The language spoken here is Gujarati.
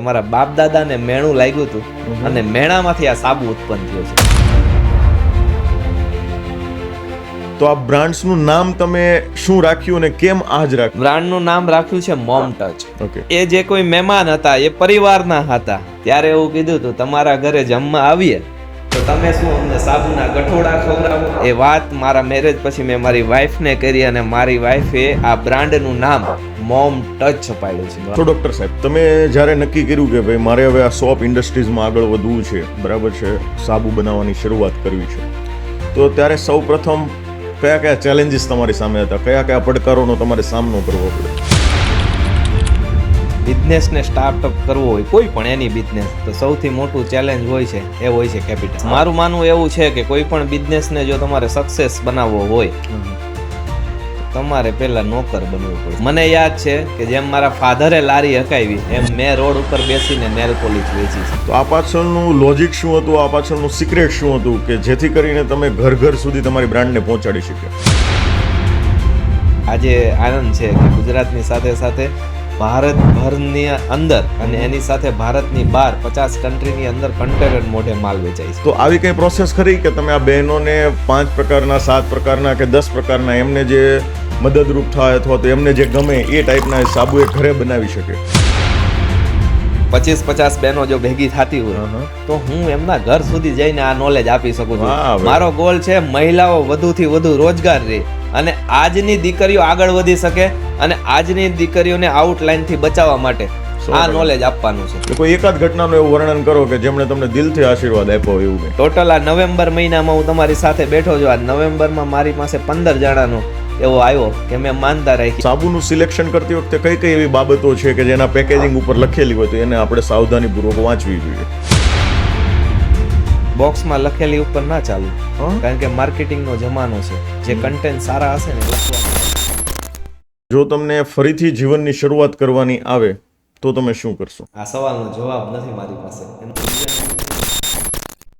મારા બાપ દાદાને મેણું લાગ્યું હતું અને મેણામાંથી આ સાબુ ઉત્પન્ન થયો છે. તો આ બ્રાન્ડ્સનું નામ તમે શું રાખ્યું અને કેમ આજ જ રાખ્યું? બ્રાન્ડનું નામ રાખ્યું છે મોમ ટચ. ઓકે એ જે કોઈ મહેમાન હતા એ પરિવારના હતા. ત્યારે એવું કીધું હતું તમારા ઘરે જમવા આવીએ. તો તમે શું અમને સાબુના કઠોળા ખવડાવો? એ વાત મારા મેરેજ પછી મેં મારી વાઈફને કરી અને મારી વાઈફે આ બ્રાન્ડનું નામ મોમ ટચ છપાડ્યું છે. તો ડૉક્ટર સાહેબ તમે જ્યારે નક્કી કર્યું કે ભાઈ મારે હવે આ સોપ ઇન્ડસ્ટ્રીઝમાં આગળ વધવું છે બરાબર છે સાબુ બનાવવાની શરૂઆત કરવી છે તો ત્યારે સૌ પ્રથમ કયા કયા ચેલેન્જીસ તમારી સામે હતા? કયા કયા પડકારોનો તમારે સામનો કરવો પડ્યો? બિઝનેસને સ્ટાર્ટઅપ કરવો હોય કોઈ પણ એની બિઝનેસ તો સૌથી મોટું ચેલેન્જ હોય છે એ હોય છે કેપિટલ મારું માનવું એવું છે કે કોઈ પણ બિઝનેસને જો તમારે સક્સેસ બનાવવો હોય તમારે પહેલા નોકર બનવું પડે. મને યાદ છે કે જેમ મારા ફાધરે લારી હકાવી એમ મેં રોડ ઉપર બેસીને નેલ પોલિશ વેચી છે. તો આ પાછળનું લોજિક શું હતું? આ પાછળનું સિક્રેટ શું હતું? કે જેથી કરીને તમે ઘર ઘર સુધી તમારી બ્રાન્ડને પહોંચાડી શક્યા? આજે આનંદ છે કે ગુજરાતની સાથે સાથે ભારતભરની અંદર અને એની સાથે ભારતની બહાર પચાસ કન્ટ્રીની અંદર કન્ટેનર મોઢે માલ વેચાય છે. તો આવી કંઈ પ્રોસેસ ખરી કે તમે આ બહેનોને પાંચ પ્રકારના સાત પ્રકારના કે દસ પ્રકારના એમને જે મદદરૂપ થાય અથવા તો એમને જે ગમે એ ટાઈપના સાબુ એ ઘરે બનાવી શકે? પચીસ પચાસ બહેનો જો ભેગી થતી હોય. તો હું એમના ઘર સુધી જઈને આ નોલેજ આપી શકું છું. મારો ગોલ છે મહિલાઓ વધુથી વધુ રોજગાર રહે. અને આજની દીકરીઓ આગળ વધી શકે અને આજની દીકરીઓને આઉટલાઇનથી બચાવવા માટે આ નોલેજ આપવાનું છે. કોઈ એકાદ ઘટનાનું એવું વર્ણન કરો કે જેમણે તમને દિલથી આશીર્વાદ આપ્યો એવું ટોટલ આ નવેમ્બર મહિનામાં હું તમારી સાથે બેઠો છું. આ નવેમ્બરમાં મારી પાસે પંદર જણાનો એવો આવ્યો કે મેં માનતા રાખી. સાબુનું સિલેક્શન કરતી વખતે કઈ કઈ એવી બાબતો છે કે જેના પેકેજિંગ ઉપર લખેલી હોય તો એને આપણે સાવધાનીપૂર્વક વાંચવી જોઈએ? બોક્સમાં લખેલી ઉપર ના ચાલુ. હં? કારણ કે માર્કેટિંગનો જમાનો છે. જે કન્ટેન્ટ સારા હશે ને જો તમને ફરીથી જીવનની શરૂઆત કરવાની આવે તો તમે શું કરશો? આ સવાલનો જવાબ નથી મારી પાસે.